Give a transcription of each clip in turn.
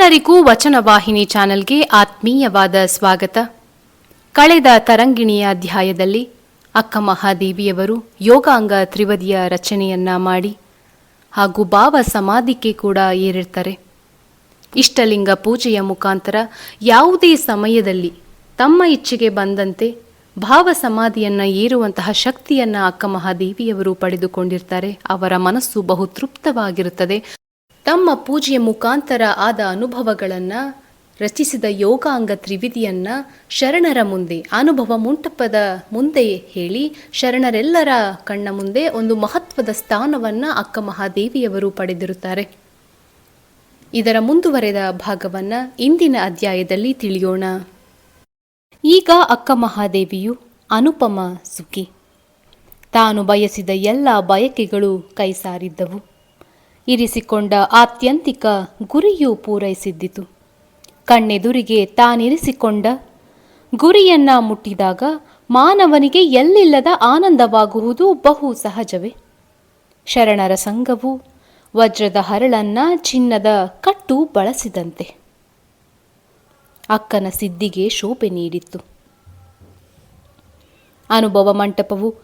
ಎಲ್ಲರಿಗೂ ವಚನವಾಹಿನಿ ಚಾನೆಲ್ಗೆ ಆತ್ಮೀಯವಾದ ಸ್ವಾಗತ. ಕಳೆದ ತರಂಗಿಣಿಯ ಅಧ್ಯಾಯದಲ್ಲಿ ಅಕ್ಕ ಮಹಾದೇವಿಯವರು ಯೋಗಾಂಗ ತ್ರಿವದಿಯ ರಚನೆಯನ್ನ ಮಾಡಿ ಹಾಗೂ ಭಾವ ಸಮಾಧಿಗೆ ಕೂಡ ಏರಿರ್ತಾರೆ. ಇಷ್ಟಲಿಂಗ ಪೂಜೆಯ ಮುಖಾಂತರ ಯಾವುದೇ ಸಮಯದಲ್ಲಿ ತಮ್ಮ ಇಚ್ಛೆಗೆ ಬಂದಂತೆ ಭಾವ ಸಮಾಧಿಯನ್ನ ಏರುವಂತಹ ಶಕ್ತಿಯನ್ನ ಅಕ್ಕ ಮಹಾದೇವಿಯವರು ಪಡೆದುಕೊಂಡಿರ್ತಾರೆ. ಅವರ ಮನಸ್ಸು ಬಹು ತೃಪ್ತವಾಗಿರುತ್ತದೆ ತಮ್ಮ ಪೂಜೆಯ ಮುಖಾಂತರ ಆದ ಅನುಭವಗಳನ್ನು ರಚಿಸಿದ ಯೋಗಾಂಗ ತ್ರಿವಿಧಿಯನ್ನ ಶರಣರ ಮುಂದೆ, ಅನುಭವ ಮುಂಟಪದ ಮುಂದೆ ಹೇಳಿ, ಶರಣರೆಲ್ಲರ ಕಣ್ಣ ಮುಂದೆ ಒಂದು ಮಹತ್ವದ ಸ್ಥಾನವನ್ನ ಅಕ್ಕ ಮಹಾದೇವಿಯವರು ಪಡೆದಿರುತ್ತಾರೆ. ಇದರ ಮುಂದುವರೆದ ಭಾಗವನ್ನ ಇಂದಿನ ಅಧ್ಯಾಯದಲ್ಲಿ ತಿಳಿಯೋಣ. ಈಗ ಅಕ್ಕ ಮಹಾದೇವಿಯು ಅನುಪಮ ಸುಖಿ. ತಾನು ಬಯಸಿದ ಎಲ್ಲ ಬಯಕೆಗಳು ಕೈಸಾರಿದ್ದವು. ಇರಿಸಿಕೊಂಡ ಆತ್ಯಂತಿಕ ಗುರಿಯೂ ಪೂರೈಸಿದ್ದಿತು. ಕಣ್ಣೆದುರಿಗೆ ತಾನಿರಿಸಿಕೊಂಡ ಗುರಿಯನ್ನ ಮುಟ್ಟಿದಾಗ ಮಾನವನಿಗೆ ಎಲ್ಲಿಲ್ಲದ ಆನಂದವಾಗುವುದು ಬಹು ಸಹಜವೇ. ಶರಣರ ಸಂಘವು ವಜ್ರದ ಹರಳನ್ನ ಚಿನ್ನದ ಕಟ್ಟು ಬಳಸಿದಂತೆ. ಅಕ್ಕನ ಸಿದ್ಧಿಗೆ ಶೋಭೆ ನೀಡಿತ್ತು. ಅನುಭವ ಮಂಟಪವು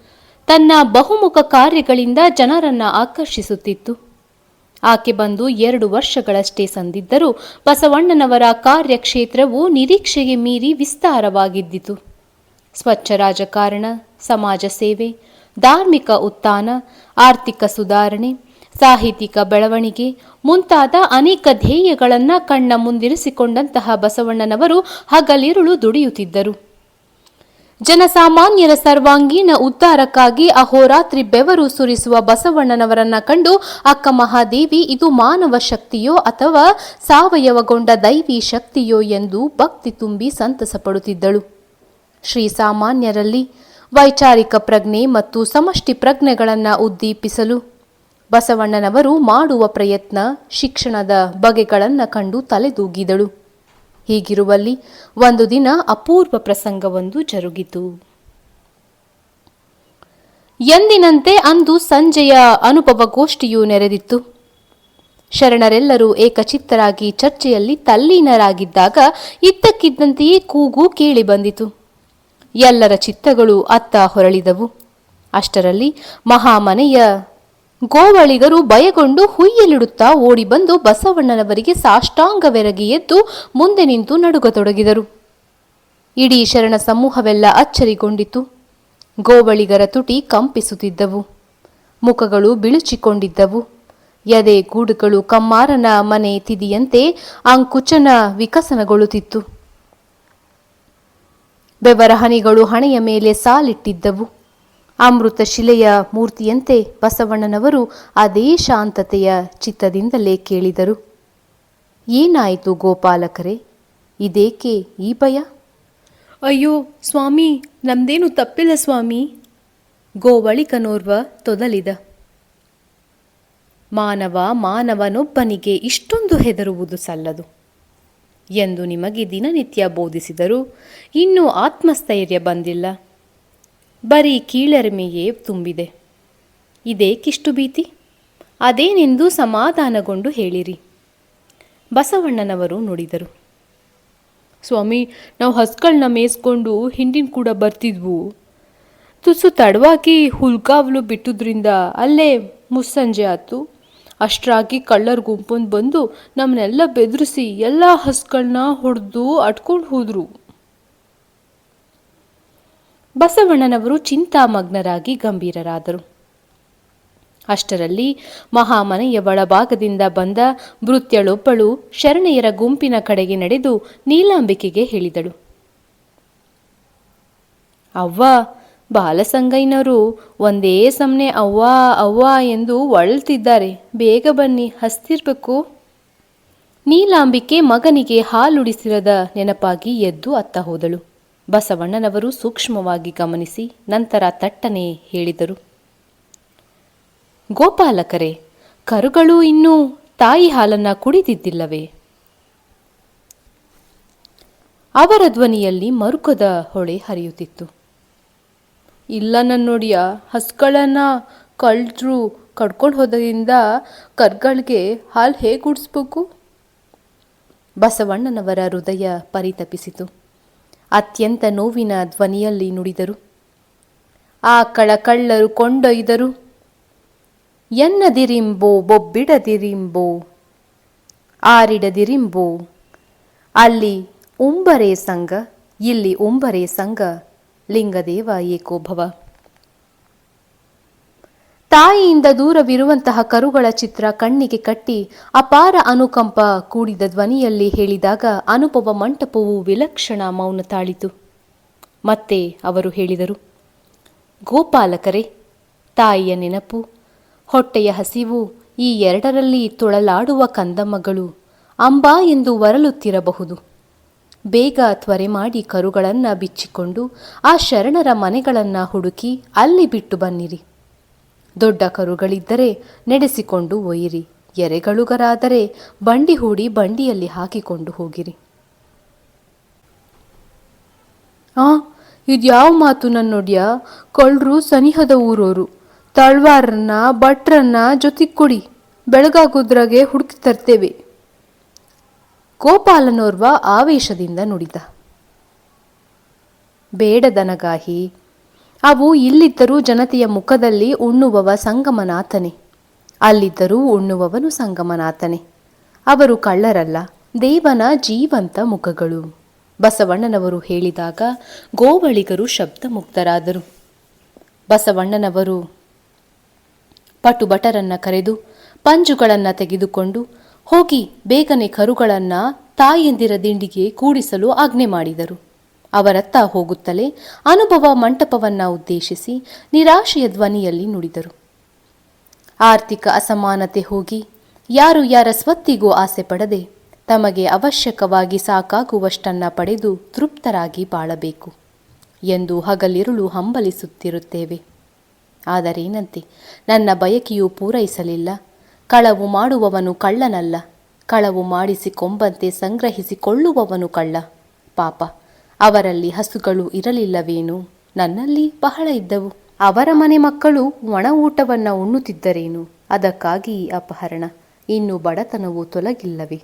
ತನ್ನ ಬಹುಮುಖ ಕಾರ್ಯಗಳಿಂದ ಜನರನ್ನ ಆಕರ್ಷಿಸುತ್ತಿತ್ತು. ಆಕೆ ಬಂದು ಎರಡು ವರ್ಷಗಳಷ್ಟೇ ಸಂದಿದ್ದರೂ ಬಸವಣ್ಣನವರ ಕಾರ್ಯಕ್ಷೇತ್ರವು ನಿರೀಕ್ಷೆಗೆ ಮೀರಿ ವಿಸ್ತಾರವಾಗಿದ್ದಿತು. ಸ್ವಚ್ಛ ರಾಜಕಾರಣ, ಸಮಾಜ ಸೇವೆ, ಧಾರ್ಮಿಕ ಉತ್ಥಾನ, ಆರ್ಥಿಕ ಸುಧಾರಣೆ, ಸಾಹಿತ್ಯಿಕ ಬೆಳವಣಿಗೆ ಮುಂತಾದ ಅನೇಕ ಧ್ಯೇಯಗಳನ್ನು ಕಣ್ಣ ಮುಂದಿರಿಸಿಕೊಂಡಂತಹ ಬಸವಣ್ಣನವರು ಹಗಲಿರುಳು ದುಡಿಯುತ್ತಿದ್ದರು. ಜನಸಾಮಾನ್ಯರ ಸರ್ವಾಂಗೀಣ ಉದ್ಧಾರಕ್ಕಾಗಿ ಅಹೋರಾತ್ರಿ ಬೆವರು ಸುರಿಸುವ ಬಸವಣ್ಣನವರನ್ನ ಕಂಡು ಅಕ್ಕ ಮಹಾದೇವಿ, ಇದು ಮಾನವ ಶಕ್ತಿಯೋ ಅಥವಾ ಸಾವಯವಗೊಂಡ ದೈವಿ ಶಕ್ತಿಯೋ ಎಂದು ಭಕ್ತಿ ತುಂಬಿ ಸಂತಸ ಪಡುತ್ತಿದ್ದಳು. ಶ್ರೀ ಸಾಮಾನ್ಯರಲ್ಲಿ ವೈಚಾರಿಕ ಪ್ರಜ್ಞೆ ಮತ್ತು ಸಮಷ್ಟಿ ಪ್ರಜ್ಞೆಗಳನ್ನು ಉದ್ದೀಪಿಸಲು ಬಸವಣ್ಣನವರು ಮಾಡುವ ಪ್ರಯತ್ನ ಶಿಕ್ಷಣದ ಬಗೆಗಳನ್ನು ಕಂಡು ತಲೆದೂಗಿದಳು. ಹೀಗಿರುವಲ್ಲಿ ಒಂದು ದಿನ ಅಪೂರ್ವ ಪ್ರಸಂಗವೊಂದು ಜರುಗಿತು. ಎಂದಿನಂತೆ ಅಂದು ಸಂಜೆಯ ಅನುಭವಗೋಷ್ಠಿಯು ನೆರೆದಿತ್ತು. ಶರಣರೆಲ್ಲರೂ ಏಕಚಿತ್ತರಾಗಿ ಚರ್ಚೆಯಲ್ಲಿ ತಲ್ಲೀನರಾಗಿದ್ದಾಗ ಇದ್ದಕ್ಕಿದ್ದಂತೆಯೇ ಕೂಗು ಕೇಳಿ ಬಂದಿತು. ಎಲ್ಲರ ಚಿತ್ತಗಳು ಅತ್ತ ಹೊರಳಿದವು. ಅಷ್ಟರಲ್ಲಿ ಮಹಾಮನೆಯ ಗೋವಳಿಗರು ಭಯಗೊಂಡು ಹುಯ್ಯಲಿಡುತ್ತಾ ಓಡಿಬಂದು ಬಸವಣ್ಣನವರಿಗೆ ಸಾಷ್ಟಾಂಗವೆರಗಿ ಎದ್ದು ಮುಂದೆ ನಿಂತು ನಡುಗತೊಡಗಿದರು. ಇಡೀ ಶರಣ ಸಮೂಹವೆಲ್ಲ ಅಚ್ಚರಿಗೊಂಡಿತು. ಗೋವಳಿಗರ ತುಟಿ ಕಂಪಿಸುತ್ತಿದ್ದವು. ಮುಖಗಳು ಬಿಳುಚಿಕೊಂಡಿದ್ದವು. ಎದೆ ಗೂಡುಗಳು ಕಮ್ಮಾರನ ಮನೆ ತಿದಿಯಂತೆ ಅಂಕುಚನ ವಿಕಸನಗೊಳ್ಳುತ್ತಿತ್ತು. ಬೆವರ ಹನಿಗಳು ಹಣೆಯ ಮೇಲೆ ಸಾಲಿಟ್ಟಿದ್ದವು. ಅಮೃತ ಶಿಲೆಯ ಮೂರ್ತಿಯಂತೆ ಬಸವಣ್ಣನವರು ಅದೇ ಶಾಂತತೆಯ ಚಿತ್ತದಿಂದಲೇ ಕೇಳಿದರು. ಏನಾಯಿತು ಗೋಪಾಲಕರೇ? ಇದೇಕೆ ಈ ಭಯ? ಅಯ್ಯೋ, ಸ್ವಾಮಿ, ನಮ್ದೇನು ತಪ್ಪಿಲ್ಲ ಸ್ವಾಮಿ. ಗೋವಳಿಕನೋರ್ವ ತೊದಲಿದ. ಮಾನವ ಮಾನವನೊಬ್ಬನಿಗೆ ಇಷ್ಟೊಂದು ಹೆದರುವುದು ಸಲ್ಲದು. ಎಂದು ನಿಮಗೆ ದಿನನಿತ್ಯ ಬೋಧಿಸಿದರೂ ಇನ್ನೂ ಆತ್ಮಸ್ಥೈರ್ಯ ಬಂದಿಲ್ಲ. ಬರೀ ಕೀಳರಿಮೆಯೇ ತುಂಬಿದೆ. ಇದೇಕಿಷ್ಟು ಭೀತಿ? ಅದೇನೆಂದು ಸಮಾಧಾನಗೊಂಡು ಹೇಳಿರಿ. ಬಸವಣ್ಣನವರು ನುಡಿದರು. ಸ್ವಾಮಿ, ನಾವು ಹಸ್ಗಳನ್ನ ಮೇಯಿಸ್ಕೊಂಡು ಹಿಂಡಿನ ಕೂಡ ಬರ್ತಿದ್ವು. ತುಸು ತಡವಾಗಿ ಹುಲ್ಗಾವಲು ಬಿಟ್ಟುದ್ರಿಂದ ಅಲ್ಲೇ ಮುಸ್ಸಂಜೆ ಆತು ಅಷ್ಟರಾಗಿ ಕಳ್ಳರ ಗುಂಪೊಂದು ಬಂದು ನಮ್ಮನ್ನೆಲ್ಲ ಬೆದರಿಸಿ ಎಲ್ಲ ಹಸ್ಗಳನ್ನ ಹೊಡೆದು ಅಟ್ಕೊಂಡು ಹೋದ್ರು. ಬಸವಣ್ಣನವರು ಚಿಂತಾಮಗ್ನರಾಗಿ ಗಂಭೀರರಾದರು. ಅಷ್ಟರಲ್ಲಿ ಮಹಾಮನೆಯ ಒಳಭಾಗದಿಂದ ಬಂದ ಭೃತ್ಯಳೊಬ್ಬಳು ಶರಣೆಯರ ಗುಂಪಿನ ಕಡೆಗೆ ನಡೆದು ನೀಲಾಂಬಿಕೆಗೆ ಹೇಳಿದಳು. ಅವ್ವ ಬಾಲಸಂಗಯ್ಯನವರು ಒಂದೇ ಸಮನೆ ಅವ್ವ ಅವ್ವ ಎಂದು ಒಳ್ತಿದ್ದಾರೆ ಬೇಗ ಬನ್ನಿ, ಹಸ್ತಿರ್ಬೇಕು. ನೀಲಾಂಬಿಕೆ ಮಗನಿಗೆ ಹಾಲುಡಿಸಿರದ ನೆನಪಾಗಿ ಎದ್ದು ಅತ್ತ ಹೋದಳು. ಬಸವಣ್ಣನವರು ಸೂಕ್ಷ್ಮವಾಗಿ ಗಮನಿಸಿ ನಂತರ ತಟ್ಟನೆ ಹೇಳಿದರು. ಗೋಪಾಲಕರೇ, ಕರುಗಳು ಇನ್ನೂ ತಾಯಿ ಹಾಲನ್ನ ಕುಡಿದಿದ್ದಿಲ್ಲವೇ? ಅವರ ಧ್ವನಿಯಲ್ಲಿ ಮರುಕದ ಹೊಳೆ ಹರಿಯುತ್ತಿತ್ತು. ಇಲ್ಲ ನನ್ನೊಡಿಯ ಹಸುಗಳನ್ನ ಕಳ್ಳರು ಕಡ್ಕೊಂಡು ಹೋದ್ರಿಂದ ಕರ್ಗಳಿಗೆ ಹಾಲು ಹೇಗೆ ಕುಡಿಸ್ಬೇಕು ಬಸವಣ್ಣನವರ ಹೃದಯ ಪರಿತಪಿಸಿತು. ಅತ್ಯಂತ ನೋವಿನ ಧ್ವನಿಯಲ್ಲಿ ನುಡಿದರು. ಆ ಕಳ್ಳರು ಕೊಂಡೊಯ್ದರು. ಎನ್ನದಿರಿಂಬೋ, ಬೊಬ್ಬಿಡದಿರಿಂಬೋ, ಆರಿಡದಿರಿಂಬೋ, ಅಲ್ಲಿ ಉಂಬರೆ ಸಂಘ, ಇಲ್ಲಿ ಉಂಬರೆ ಸಂಘ, ಲಿಂಗದೇವ ಏಕೋಭವ ತಾಯಿಯಿಂದ ದೂರವಿರುವಂತಹ ಕರುಗಳ ಚಿತ್ರ ಕಣ್ಣಿಗೆ ಕಟ್ಟಿ ಅಪಾರ ಅನುಕಂಪ ಕೂಡಿದ ಧ್ವನಿಯಲ್ಲಿ ಹೇಳಿದಾಗ ಅನುಪವ ಮಂಟಪವು ವಿಲಕ್ಷಣ ಮೌನ ತಾಳಿತು. ಮತ್ತೆ ಅವರು ಹೇಳಿದರು, ಗೋಪಾಲಕರೇ, ತಾಯಿಯ ನೆನಪು, ಹೊಟ್ಟೆಯ ಹಸಿವು, ಈ ಎರಡರಲ್ಲಿ ತೊಳಲಾಡುವ ಕಂದಮ್ಮಗಳು ಅಂಬಾ ಎಂದು ವರಲುತ್ತಿರಬಹುದು. ಬೇಗ ತ್ವರೆ ಮಾಡಿ ಕರುಗಳನ್ನು ಬಿಚ್ಚಿಕೊಂಡು ಆ ಶರಣರ ಮನೆಗಳನ್ನು ಹುಡುಕಿ ಅಲ್ಲಿ ಬಿಟ್ಟು ಬನ್ನಿರಿ. ದೊಡ್ಡ ಕರುಗಳಿದ್ದರೆ ನಡೆಸಿಕೊಂಡು ಒಯ್ಯಿರಿ. ಎರೆಗಳುಗರಾದರೆ ಬಂಡಿ ಹೂಡಿ ಬಂಡಿಯಲ್ಲಿ ಹಾಕಿಕೊಂಡು ಹೋಗಿರಿ. ಆ, ಇದ್ಯಾವ ಮಾತು ನನ್ನೊಡ್ಯ? ಕಳ್ಳರು ಸನಿಹದ ಊರೋರು. ತಳ್ವಾರನ್ನ, ಭಟ್ರನ್ನ ಜೊತೆಗೆ ಕೊಡಿ. ಬೆಳಗಾಗುದ್ರಾಗೆ ಹುಡುಕಿ ತರ್ತೇವೆ. ಗೋಪಾಲನೋರ್ವ ಆವೇಶದಿಂದ ನುಡಿದ. ಬೇಡದನಗಾಹಿ ಅವು ಇಲ್ಲಿದ್ದರೂ ಜನತೆಯ ಮುಖದಲ್ಲಿ ಉಣ್ಣುವವ ಸಂಗಮನಾಥನೆ. ಅಲ್ಲಿದ್ದರೂ ಉಣ್ಣುವವನು ಸಂಗಮನಾಥನೆ. ಅವರು ಕಳ್ಳರಲ್ಲ, ದೇವನ ಜೀವಂತ ಮುಖಗಳು. ಬಸವಣ್ಣನವರು ಹೇಳಿದಾಗ ಗೋವಳಿಗರು ಶಬ್ದಮುಕ್ತರಾದರು. ಬಸವಣ್ಣನವರು ಪಟುಭಟರನ್ನ ಕರೆದು ಪಂಜುಗಳನ್ನು ತೆಗೆದುಕೊಂಡು ಹೋಗಿ ಬೇಗನೆ ಕರುಗಳನ್ನ ತಾಯಂದಿರ ದಿಂಡಿಗೆ ಕೂಡಿಸಲು ಆಜ್ಞೆ ಮಾಡಿದರು. ಅವರತ್ತ ಹೋಗುತ್ತಲೇ ಅನುಭವ ಮಂಟಪವನ್ನ ಉದ್ದೇಶಿಸಿ ನಿರಾಶೆಯ ಧ್ವನಿಯಲ್ಲಿ ನುಡಿದರು. ಆರ್ಥಿಕ ಅಸಮಾನತೆ ಹೋಗಿ ಯಾರು ಯಾರ ಸ್ವತ್ತಿಗೂ ಆಸೆ ಪಡದೆ ತಮಗೆ ಅವಶ್ಯಕವಾಗಿ ಸಾಕಾಗುವಷ್ಟನ್ನ ಪಡೆದು ತೃಪ್ತರಾಗಿ ಬಾಳಬೇಕು ಎಂದು ಹಗಲಿರುಳು ಹಂಬಲಿಸುತ್ತಿರುತ್ತೇವೆ. ಆದರೇನಂತೆ, ನನ್ನ ಬಯಕೆಯು ಪೂರೈಸಲಿಲ್ಲ. ಕಳವು ಮಾಡುವವನು ಕಳ್ಳನಲ್ಲ. ಕಳವು ಮಾಡಿಸಿಕೊಂಬಂತೆ ಸಂಗ್ರಹಿಸಿಕೊಳ್ಳುವವನು ಕಳ್ಳ. ಪಾಪ. ಅವರಲ್ಲಿ ಹಸುಗಳು ಇರಲಿಲ್ಲವೇನು? ನನ್ನಲ್ಲಿ ಬಹಳ ಇದ್ದವು. ಅವರ ಮನೆ ಮಕ್ಕಳು ಒಣ ಊಟವನ್ನು ಉಣ್ಣುತ್ತಿದ್ದರೇನು? ಅದಕ್ಕಾಗಿ ಅಪಹರಣ. ಇನ್ನು ಬಡತನವು ತೊಲಗಿಲ್ಲವೇ?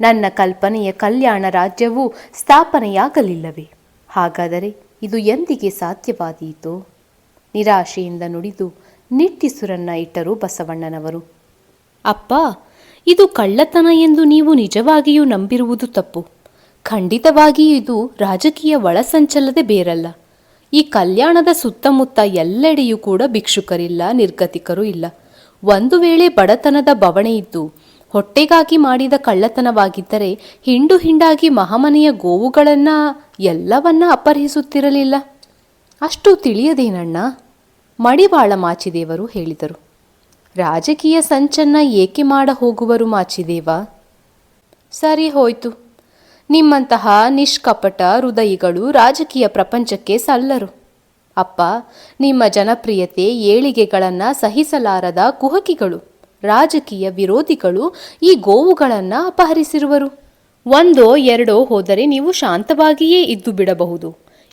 ನನ್ನ ಕಲ್ಪನೆಯ ಕಲ್ಯಾಣ ರಾಜ್ಯವು ಸ್ಥಾಪನೆಯಾಗಲಿಲ್ಲವೇ? ಹಾಗಾದರೆ ಇದು ಎಂದಿಗೆ ಸಾಧ್ಯವಾದೀತೋ? ನಿರಾಶೆಯಿಂದ ನುಡಿದು ನಿಟ್ಟಿಸುರನ್ನ ಇಟ್ಟರು ಬಸವಣ್ಣನವರು. ಅಪ್ಪ, ಇದು ಕಳ್ಳತನ ಎಂದು ನೀವು ನಿಜವಾಗಿಯೂ ನಂಬಿರುವುದು ತಪ್ಪು. ಖಂಡಿತವಾಗಿ ಇದು ರಾಜಕೀಯ ಒಳಸಂಚಲದೆ ಬೇರಲ್ಲ. ಈ ಕಲ್ಯಾಣದ ಸುತ್ತಮುತ್ತ ಎಲ್ಲೆಡೆಯೂ ಕೂಡ ಭಿಕ್ಷುಕರಿಲ್ಲ, ನಿರ್ಗತಿಕರು ಇಲ್ಲ. ಒಂದು ವೇಳೆ ಬಡತನದ ಬವಣೆ ಇದ್ದು, ಹೊಟ್ಟೆಗಾಗಿ ಮಾಡಿದ ಕಳ್ಳತನವಾಗಿದ್ದರೆ ಹಿಂಡು ಹಿಂಡಾಗಿ ಮಹಾಮನೆಯ ಗೋವುಗಳನ್ನ ಎಲ್ಲವನ್ನ ಅಪಹರಿಸುತ್ತಿರಲಿಲ್ಲ. ಅಷ್ಟು ತಿಳಿಯದೇನಣ್ಣ? ಮಡಿವಾಳ ಮಾಚಿದೇವರು ಹೇಳಿದರು. ರಾಜಕೀಯ ಸಂಚನ್ನ ಏಕೆ ಮಾಡ ಹೋಗುವರು ಮಾಚಿದೇವ? ಸರಿ ಹೋಯ್ತು. ನಿಮ್ಮಂತಹ ನಿಷ್ಕಪಟ ಹೃದಯಿಗಳು ರಾಜಕೀಯ ಪ್ರಪಂಚಕ್ಕೆ ಸಲ್ಲರು. ಅಪ್ಪ, ನಿಮ್ಮ ಜನಪ್ರಿಯತೆ ಏಳಿಗೆಗಳನ್ನು ಸಹಿಸಲಾರದ ಕುಹಕಿಗಳು, ರಾಜಕೀಯ ವಿರೋಧಿಗಳು ಈ ಗೋವುಗಳನ್ನು ಅಪಹರಿಸಿರುವರು. ಒಂದೋ ಎರಡೋ ಹೋದರೆ ನೀವು ಶಾಂತವಾಗಿಯೇ ಇದ್ದು ಬಿಡಬಹುದು.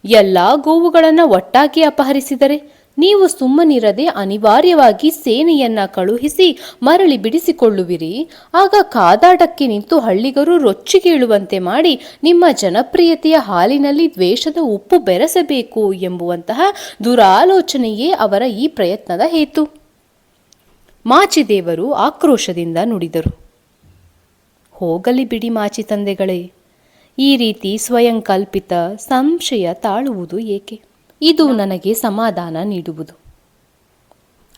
ಎಲ್ಲ ಗೋವುಗಳನ್ನು ಒಟ್ಟಾಗಿ ಅಪಹರಿಸಿದರೆ ನೀವು ಸುಮ್ಮನಿರದೆ ಅನಿವಾರ್ಯವಾಗಿ ಸೇನೆಯನ್ನ ಕಳುಹಿಸಿ ಮರಳಿ ಬಿಡಿಸಿಕೊಳ್ಳುವಿರಿ. ಆಗ ಕಾದಾಟಕ್ಕೆ ನಿಂತು ಹಳ್ಳಿಗರು ರೊಚ್ಚಿಗೇಳುವಂತೆ ಮಾಡಿ ನಿಮ್ಮ ಜನಪ್ರಿಯತೆಯ ಹಾಲಿನಲ್ಲಿ ದ್ವೇಷದ ಉಪ್ಪು ಬೆರೆಸಬೇಕು ಎಂಬುವಂತಹ ದುರಾಲೋಚನೆಯೇ ಅವರ ಈ ಪ್ರಯತ್ನದ ಹೇತು. ಮಾಚಿದೇವರು ಆಕ್ರೋಶದಿಂದ ನುಡಿದರು. ಹೋಗಲಿ ಬಿಡಿ ಮಾಚಿ ತಂದೆಗಳೇ ಈ ರೀತಿ ಸ್ವಯಂ ಕಲ್ಪಿತ ಸಂಶಯ ತಾಳುವುದು ಏಕೆ? ಇದು ನನಗೆ ಸಮಾಧಾನ ನೀಡುವುದು.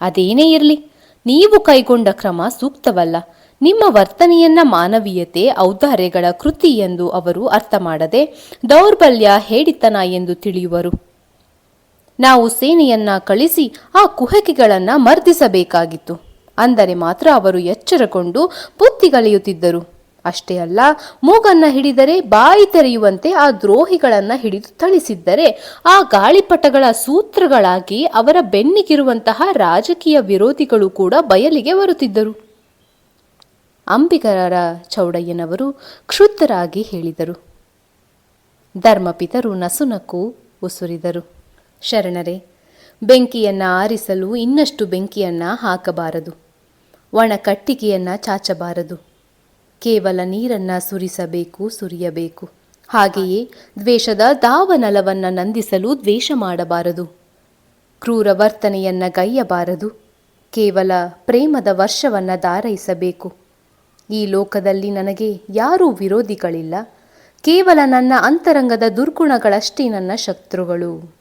ಅದೇನೇ ಇರಲಿ, ನೀವು ಕೈಗೊಂಡ ಕ್ರಮ ಸೂಕ್ತವಲ್ಲ. ನಿಮ್ಮ ವರ್ತನೆಯನ್ನ ಮಾನವೀಯತೆ, ಔದಾರ್ಯಗಳ ಕೃತಿ ಎಂದು ಅವರು ಅರ್ಥ ಮಾಡದೆ ದೌರ್ಬಲ್ಯ, ಹೇಡಿತನ ಎಂದು ತಿಳಿಯುವರು. ನಾವು ಸೇನೆಯನ್ನ ಕಳಿಸಿ ಆ ಕುಹಕಿಗಳನ್ನ ಮರ್ದಿಸಬೇಕಾಗಿತ್ತು. ಅಂದರೆ ಮಾತ್ರ ಅವರು ಎಚ್ಚರಗೊಂಡು ಬುದ್ಧಿಗಳೆಯುತ್ತಿದ್ದರು ಅಷ್ಟೇ ಅಲ್ಲ, ಮೂಗನ್ನ ಹಿಡಿದರೆ ಬಾಯಿ ತೆರೆಯುವಂತೆ ಆ ದ್ರೋಹಿಗಳನ್ನ ಹಿಡಿದು ಥಳಿಸಿದ್ದರೆ, ಆ ಗಾಳಿಪಟಗಳ ಸೂತ್ರಗಳಾಗಿ ಅವರ ಬೆನ್ನಿಗಿರುವಂತಹ ರಾಜಕೀಯ ವಿರೋಧಿಗಳು ಕೂಡ ಬಯಲಿಗೆ ಬರುತ್ತಿದ್ದರು. ಅಂಬಿಗರ ಚೌಡಯ್ಯನವರು ಕ್ಷುದ್ಧರಾಗಿ ಹೇಳಿದರು. ಧರ್ಮಪಿತರು ನಸುನಕ್ಕು ಉಸುರಿದರು. ಶರಣರೇ, ಬೆಂಕಿಯನ್ನ ಆರಿಸಲು ಇನ್ನಷ್ಟು ಬೆಂಕಿಯನ್ನ ಹಾಕಬಾರದು. ಒಣ ಕಟ್ಟಿಗೆಯನ್ನ ಚಾಚಬಾರದು. ಕೇವಲ ನೀರನ್ನ ಸುರಿಸಬೇಕು, ಸುರಿಯಬೇಕು. ಹಾಗೆಯೇ ದ್ವೇಷದ ದಾವನಲವನ್ನು ನಂದಿಸಲು ದ್ವೇಷ ಮಾಡಬಾರದು. ಕ್ರೂರ ವರ್ತನೆಯನ್ನ ಗೈಯಬಾರದು ಕೇವಲ ಪ್ರೇಮದ ವರ್ಷವನ್ನ ಧಾರೈಸಬೇಕು ಈ ಲೋಕದಲ್ಲಿ ನನಗೆ ಯಾರೂ ವಿರೋಧಿಗಳಿಲ್ಲ. ಕೇವಲ ನನ್ನ ಅಂತರಂಗದ ದುರ್ಗುಣಗಳಷ್ಟೇ ನನ್ನ ಶತ್ರುಗಳು.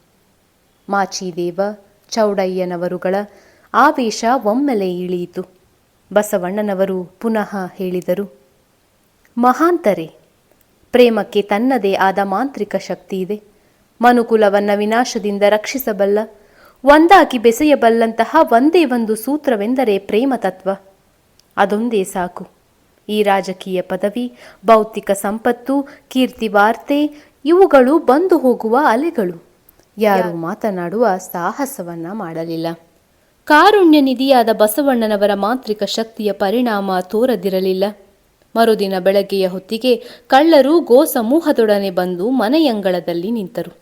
ಮಾಚಿದೇವ, ಚೌಡಯ್ಯನವರುಗಳ ಆವೇಶ ಒಮ್ಮೆಲೆ ಇಳಿಯಿತು. ಬಸವಣ್ಣನವರು ಪುನಃ ಹೇಳಿದರು ಮಹಾಂತರೆ ಪ್ರೇಮಕ್ಕೆ ತನ್ನದೇ ಆದ ಮಾಂತ್ರಿಕ ಶಕ್ತಿ ಇದೆ ಮನುಕುಲವನ್ನ ವಿನಾಶದಿಂದ ರಕ್ಷಿಸಬಲ್ಲ ಒಂದಾಗಿ ಬೆಸೆಯಬಲ್ಲಂತಹ ಒಂದೇ ಒಂದು ಸೂತ್ರವೆಂದರೆ ಪ್ರೇಮ ತತ್ವ. ಅದೊಂದೇ ಸಾಕು. ಈ ರಾಜಕೀಯ ಪದವಿ ಭೌತಿಕ ಸಂಪತ್ತು ಕೀರ್ತಿ ವಾರ್ತೆ ಇವುಗಳು ಬಂದು ಹೋಗುವ ಅಲೆಗಳು. ಯಾರು ಮಾತನಾಡುವ ಸಾಹಸವನ್ನ ಮಾಡಲಿಲ್ಲ. ಕಾರುಣ್ಯ ನಿಧಿಯಾದ ಬಸವಣ್ಣನವರ ಮಾಂತ್ರಿಕ ಶಕ್ತಿಯ ಪರಿಣಾಮ ತೋರದಿರಲಿಲ್ಲ. ಮರುದಿನ ಬೆಳಗ್ಗೆಯ ಹೊತ್ತಿಗೆ ಕಳ್ಳರು ಗೋ ಸಮೂಹದೊಡನೆ ಬಂದು ಮನೆಯಂಗಳದಲ್ಲಿ ನಿಂತರು.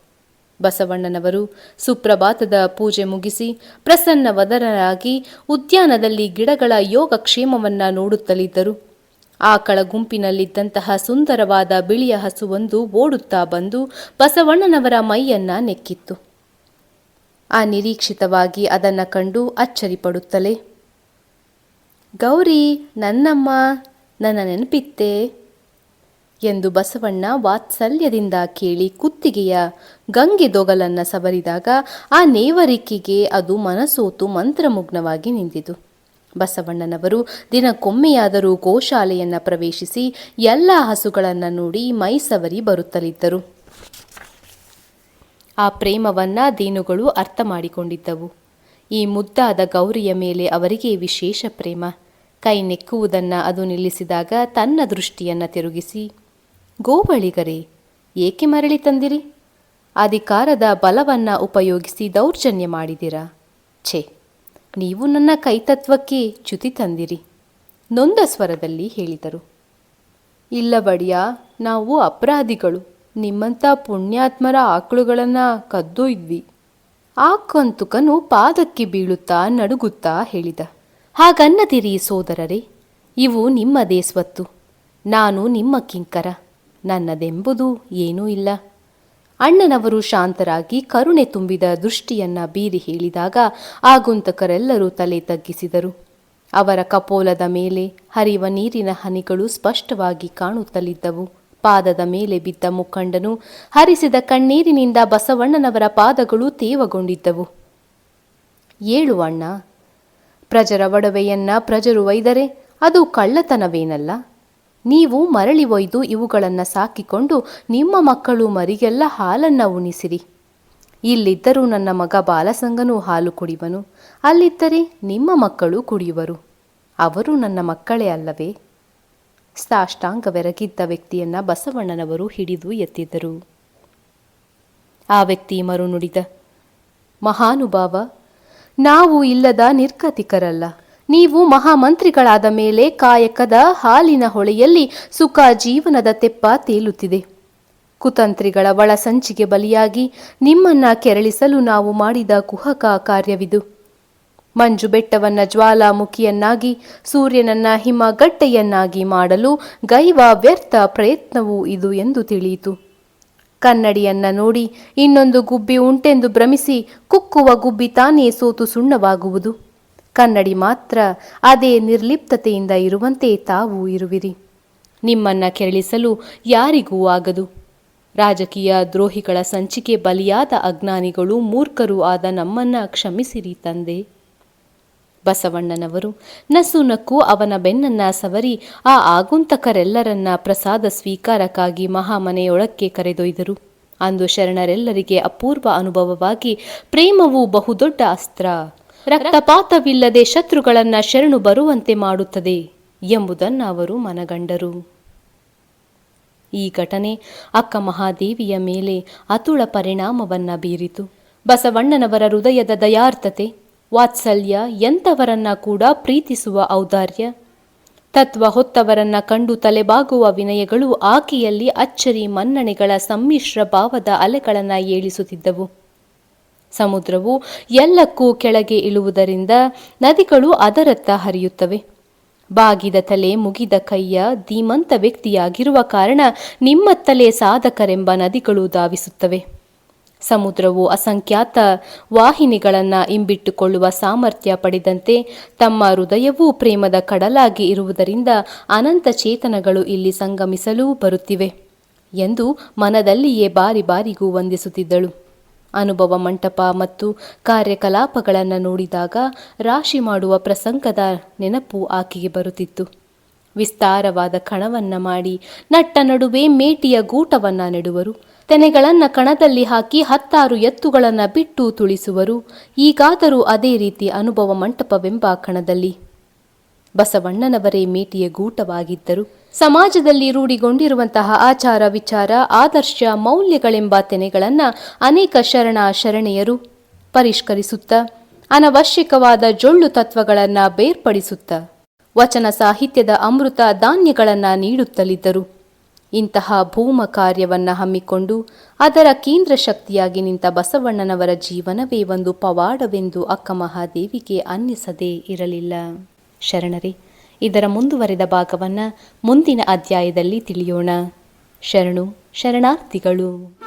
ಬಸವಣ್ಣನವರು ಸುಪ್ರಭಾತದ ಪೂಜೆ ಮುಗಿಸಿ ಪ್ರಸನ್ನ ವದನರಾಗಿ ಉದ್ಯಾನದಲ್ಲಿ ಗಿಡಗಳ ಯೋಗಕ್ಷೇಮವನ್ನ ನೋಡುತ್ತಲಿದ್ದರು. ಆಕಳ ಗುಂಪಿನಲ್ಲಿದ್ದಂತಹ ಸುಂದರವಾದ ಬಿಳಿಯ ಹಸುವೊಂದು ಓಡುತ್ತಾ ಬಂದು ಬಸವಣ್ಣನವರ ಮೈಯನ್ನ ನೆಕ್ಕಿತ್ತು. ಅನಿರೀಕ್ಷಿತವಾಗಿ ಅದನ್ನ ಕಂಡು ಅಚ್ಚರಿಪಡುತ್ತಲೇ ಗೌರಿ, ನನ್ನಮ್ಮ ನನ್ನ ನೆನಪಿತ್ತೆ ಎಂದು ಬಸವಣ್ಣ ವಾತ್ಸಲ್ಯದಿಂದ ಕೇಳಿ ಕುತ್ತಿಗೆಯ ಗಂಗೆ ದೊಗಲನ್ನ ಸವರಿದಾಗ ಆ ನೇವರಿಕೆಗೆ ಅದು ಮನಸೋತು ಮಂತ್ರಮುಗ್ನವಾಗಿ ನಿಂತಿತು. ಬಸವಣ್ಣನವರು ದಿನಕ್ಕೊಮ್ಮೆಯಾದರೂ ಗೋಶಾಲೆಯನ್ನು ಪ್ರವೇಶಿಸಿ ಎಲ್ಲ ಹಸುಗಳನ್ನು ನೋಡಿ ಮೈಸವರಿ ಬರುತ್ತಲಿದ್ದರು. ಆ ಪ್ರೇಮವನ್ನ ದೇನುಗಳು ಅರ್ಥ ಮಾಡಿಕೊಂಡಿದ್ದವು. ಈ ಮುದ್ದಾದ ಗೌರಿಯ ಮೇಲೆ ಅವರಿಗೆ ವಿಶೇಷ ಪ್ರೇಮ. ಕೈ ನೆಕ್ಕುವುದನ್ನು ಅದು ನಿಲ್ಲಿಸಿದಾಗ ತನ್ನ ದೃಷ್ಟಿಯನ್ನು ತಿರುಗಿಸಿ, ಗೋವಳಿಗರೇ, ಏಕೆ ಮರಳಿ ತಂದಿರಿ? ಅಧಿಕಾರದ ಬಲವನ್ನ ಉಪಯೋಗಿಸಿ ದೌರ್ಜನ್ಯ ಮಾಡಿದಿರಾ? ಛೇ, ನೀವು ನನ್ನ ಕೈತತ್ವಕ್ಕೆ ಚ್ಯುತಿ ತಂದಿರಿ, ನೊಂದ ಸ್ವರದಲ್ಲಿ ಹೇಳಿದರು. ಇಲ್ಲ ಬಡಿಯ, ನಾವು ಅಪರಾಧಿಗಳು ನಿಮ್ಮಂಥ ಪುಣ್ಯಾತ್ಮರ ಆಕಳುಗಳನ್ನು ಕದ್ದೊಯ್ದ್ವಿ ಆ ಕಂತುಕನು ಪಾದಕ್ಕೆ ಬೀಳುತ್ತಾ ನಡುಗುತ್ತಾ ಹೇಳಿದ. ಹಾಗನ್ನದಿರಿ ಸೋದರರೇ, ಇವು ನಿಮ್ಮದೇ ಸ್ವತ್ತು. ನಾನು ನಿಮ್ಮ ಕಿಂಕರ, ನನ್ನದೆಂಬುದು ಏನೂ ಇಲ್ಲ. ಅಣ್ಣನವರು ಶಾಂತರಾಗಿ ಕರುಣೆ ತುಂಬಿದ ದೃಷ್ಟಿಯನ್ನ ಬೀರಿ ಹೇಳಿದಾಗ ಆಗುಂತಕರೆಲ್ಲರೂ ತಲೆ ತಗ್ಗಿಸಿದರು. ಅವರ ಕಪೋಲದ ಮೇಲೆ ಹರಿವ ನೀರಿನ ಹನಿಗಳು ಸ್ಪಷ್ಟವಾಗಿ ಕಾಣುತ್ತಲಿದ್ದವು. ಪಾದದ ಮೇಲೆ ಬಿದ್ದ ಮುಖಂಡನು ಹರಿಸಿದ ಕಣ್ಣೀರಿನಿಂದ ಬಸವಣ್ಣನವರ ಪಾದಗಳು ತೇವಗೊಂಡಿದ್ದವು. ಏಳು ಅಣ್ಣ ಪ್ರಜರ ಒಡವೆಯನ್ನ ಪ್ರಜರು ಒಯ್ದರೆ ಅದು ಕಳ್ಳತನವೇನಲ್ಲ? ನೀವು ಮರಳಿ ಒಯ್ದು ಇವುಗಳನ್ನು ಸಾಕಿಕೊಂಡು ನಿಮ್ಮ ಮಕ್ಕಳು ಮರಿಗೆಲ್ಲ ಹಾಲನ್ನು ಉಣಿಸಿರಿ. ಇಲ್ಲಿದ್ದರೂ ನನ್ನ ಮಗ ಬಾಲಸಂಗನು ಹಾಲು ಕುಡಿಯುವನು ಅಲ್ಲಿದ್ದರೆ ನಿಮ್ಮ ಮಕ್ಕಳು ಕುಡಿಯುವರು. ಅವರು ನನ್ನ ಮಕ್ಕಳೇ ಅಲ್ಲವೇ? ಸಾಷ್ಟಾಂಗವೆರಗಿದ್ದ ವ್ಯಕ್ತಿಯನ್ನ ಬಸವಣ್ಣನವರು ಹಿಡಿದು ಎತ್ತಿದ್ದರು ಆ ವ್ಯಕ್ತಿ ಮರು ನುಡಿದ ಮಹಾನುಭಾವ ನಾವು ಇಲ್ಲದ ನಿರ್ಗತಿಕರಲ್ಲ. ನೀವು ಮಹಾಮಂತ್ರಿಗಳಾದ ಮೇಲೆ ಕಾಯಕದ ಹಾಲಿನ ಹೊಳೆಯಲ್ಲಿ ಸುಖ ಜೀವನದ ತೆಪ್ಪ ತೇಲುತ್ತಿದೆ. ಕುತಂತ್ರಿಗಳ ಒಳಸಂಚಿಗೆ ಬಲಿಯಾಗಿ ನಿಮ್ಮನ್ನ ಕೆರಳಿಸಲು ನಾವು ಮಾಡಿದ ಕುಹಕ ಕಾರ್ಯವಿದು. ಮಂಜು ಬೆಟ್ಟವನ್ನ ಜ್ವಾಲಾಮುಖಿಯನ್ನಾಗಿ, ಸೂರ್ಯನನ್ನ ಹಿಮಗಟ್ಟೆಯನ್ನಾಗಿ ಮಾಡಲು ಗೈವ ವ್ಯರ್ಥ ಪ್ರಯತ್ನವೂ ಇದು ಎಂದು ತಿಳಿಯಿತು. ಕನ್ನಡಿಯನ್ನ ನೋಡಿ ಇನ್ನೊಂದು ಗುಬ್ಬಿ ಉಂಟೆಂದು ಭ್ರಮಿಸಿ ಕುಕ್ಕುವ ಗುಬ್ಬಿ ತಾನೇ ಸೋತು ಸುಣ್ಣವಾಗುವುದು. ಕನ್ನಡಿ ಮಾತ್ರ ಅದೇ ನಿರ್ಲಿಪ್ತತೆಯಿಂದ ಇರುವಂತೆ ತಾವು ಇರುವಿರಿ. ನಿಮ್ಮನ್ನ ಕೆರಳಿಸಲು ಯಾರಿಗೂ ಆಗದು. ರಾಜಕೀಯ ದ್ರೋಹಿಗಳ ಸಂಚಿಕೆ ಬಲಿಯಾದ ಅಜ್ಞಾನಿಗಳು ಮೂರ್ಖರೂ ಆದ ನಮ್ಮನ್ನ ಕ್ಷಮಿಸಿರಿ ತಂದೆ. ಬಸವಣ್ಣನವರು. ನಸು ನಕ್ಕು ಅವನ ಬೆನ್ನನ್ನ ಸವರಿ, ಆ ಆಗುಂತಕರೆಲ್ಲರನ್ನ ಪ್ರಸಾದ ಸ್ವೀಕಾರಕ್ಕಾಗಿ ಮಹಾಮನೆಯೊಳಕ್ಕೆ ಕರೆದೊಯ್ದರು. ಅಂದು ಶರಣರೆಲ್ಲರಿಗೆ ಅಪೂರ್ವ ಅನುಭವವಾಗಿ ಪ್ರೇಮವು ಬಹುದೊಡ್ಡ ಅಸ್ತ್ರ. ರಕ್ತಪಾತವಿಲ್ಲದೆ ಶತ್ರುಗಳನ್ನ ಶರಣು ಬರುವಂತೆ ಮಾಡುತ್ತದೆ ಎಂಬುದನ್ನು ಅವರು ಮನಗಂಡರು. ಈ ಘಟನೆ ಅಕ್ಕ ಮಹಾದೇವಿಯ ಮೇಲೆ ಅತುಳ ಪರಿಣಾಮವನ್ನ ಬೀರಿತು. ಬಸವಣ್ಣನವರ ಹೃದಯದ ದಯಾರ್ಥತೆ ವಾತ್ಸಲ್ಯ ಎಂಥವರನ್ನ ಕೂಡ ಪ್ರೀತಿಸುವ ಔದಾರ್ಯ? ತತ್ವ ಹೊತ್ತವರನ್ನ ಕಂಡು ತಲೆಬಾಗುವ ವಿನಯಗಳು ಆಕೆಯಲ್ಲಿ ಅಚ್ಚರಿ ಮನ್ನಣೆಗಳ ಸಮ್ಮಿಶ್ರ ಭಾವದ ಅಲೆಗಳನ್ನು ಏಳಿಸುತ್ತಿದ್ದವು. ಸಮುದ್ರವು ಎಲ್ಲಕ್ಕೂ ಕೆಳಗೆ ಇಳುವುದರಿಂದ ನದಿಗಳು ಅದರತ್ತ ಹರಿಯುತ್ತವೆ. ಬಾಗಿದ ತಲೆ ಮುಗಿದ ಕೈಯ ಧೀಮಂತ ವ್ಯಕ್ತಿಯಾಗಿರುವ ಕಾರಣ ನಿಮ್ಮತ್ತಲೇ ಸಾಧಕರೆಂಬ ನದಿಗಳು ಧಾವಿಸುತ್ತವೆ. ಸಮುದ್ರವು ಅಸಂಖ್ಯಾತ ವಾಹಿನಿಗಳನ್ನು ಇಂಬಿಟ್ಟುಕೊಳ್ಳುವ ಸಾಮರ್ಥ್ಯ ಪಡೆದಂತೆ ತಮ್ಮ ಹೃದಯವೂ ಪ್ರೇಮದ ಕಡಲಾಗಿ ಇರುವುದರಿಂದ ಅನಂತ ಚೇತನಗಳು ಇಲ್ಲಿ ಸಂಗಮಿಸಲು ಬರುತ್ತಿವೆ ಎಂದು ಮನದಲ್ಲಿಯೇ ಬಾರಿ ಬಾರಿಗೂ ವಂದಿಸುತ್ತಿದ್ದಳು. ಅನುಭವ ಮಂಟಪ ಮತ್ತು ಕಾರ್ಯಕಲಾಪಗಳನ್ನು ನೋಡಿದಾಗ ರಾಶಿ ಮಾಡುವ ಪ್ರಸಂಗದ ನೆನಪು ಆಕೆಗೆ ಬರುತ್ತಿತ್ತು. ವಿಸ್ತಾರವಾದ ಕಣವನ್ನ ಮಾಡಿ ನಟ್ಟ ನಡುವೆ ಮೇಟಿಯ ಗೂಟವನ್ನ ನೆಡುವರು. ತೆನೆಗಳನ್ನ ಕಣದಲ್ಲಿ ಹಾಕಿ ಹತ್ತಾರು ಎತ್ತುಗಳನ್ನು ಬಿಟ್ಟು ತುಳಿಸುವರು. ಈಗಾದರೂ ಅದೇ ರೀತಿ ಅನುಭವ ಮಂಟಪವೆಂಬ ಕಣದಲ್ಲಿ. ಬಸವಣ್ಣನವರೇ ಮೇಟಿಯ ಗೂಟವಾಗಿದ್ದರು. ಸಮಾಜದಲ್ಲಿ ರೂಢಿಗೊಂಡಿರುವಂತಹ ಆಚಾರ ವಿಚಾರ, ಆದರ್ಶ, ಮೌಲ್ಯಗಳೆಂಬ ತೆನೆಗಳನ್ನು ಅನೇಕ ಶರಣ ಶರಣೆಯರು ಪರಿಷ್ಕರಿಸುತ್ತ, ಅನವಶ್ಯಕವಾದ ಜೊಳ್ಳು ತತ್ವಗಳನ್ನು ಬೇರ್ಪಡಿಸುತ್ತ, ವಚನ ಸಾಹಿತ್ಯದ ಅಮೃತ ಧಾನ್ಯಗಳನ್ನು ನೀಡುತ್ತಲಿದ್ದರು. ಇಂತಹ ಭೂಮ ಕಾರ್ಯವನ್ನು ಹಮ್ಮಿಕೊಂಡು ಅದರ ಕೇಂದ್ರ ಶಕ್ತಿಯಾಗಿ ನಿಂತ ಬಸವಣ್ಣನವರ ಜೀವನವೇ ಒಂದು ಪವಾಡವೆಂದು ಅಕ್ಕ ಮಹಾದೇವಿಗೆ ಅನ್ನಿಸದೇ ಇರಲಿಲ್ಲ. ಶರಣರೇ, ಇದರ ಮುಂದುವರೆದ ಭಾಗವನ್ನು ಮುಂದಿನ ಅಧ್ಯಾಯದಲ್ಲಿ ತಿಳಿಯೋಣ. ಶರಣು, ಶರಣಾರ್ಥಿಗಳು.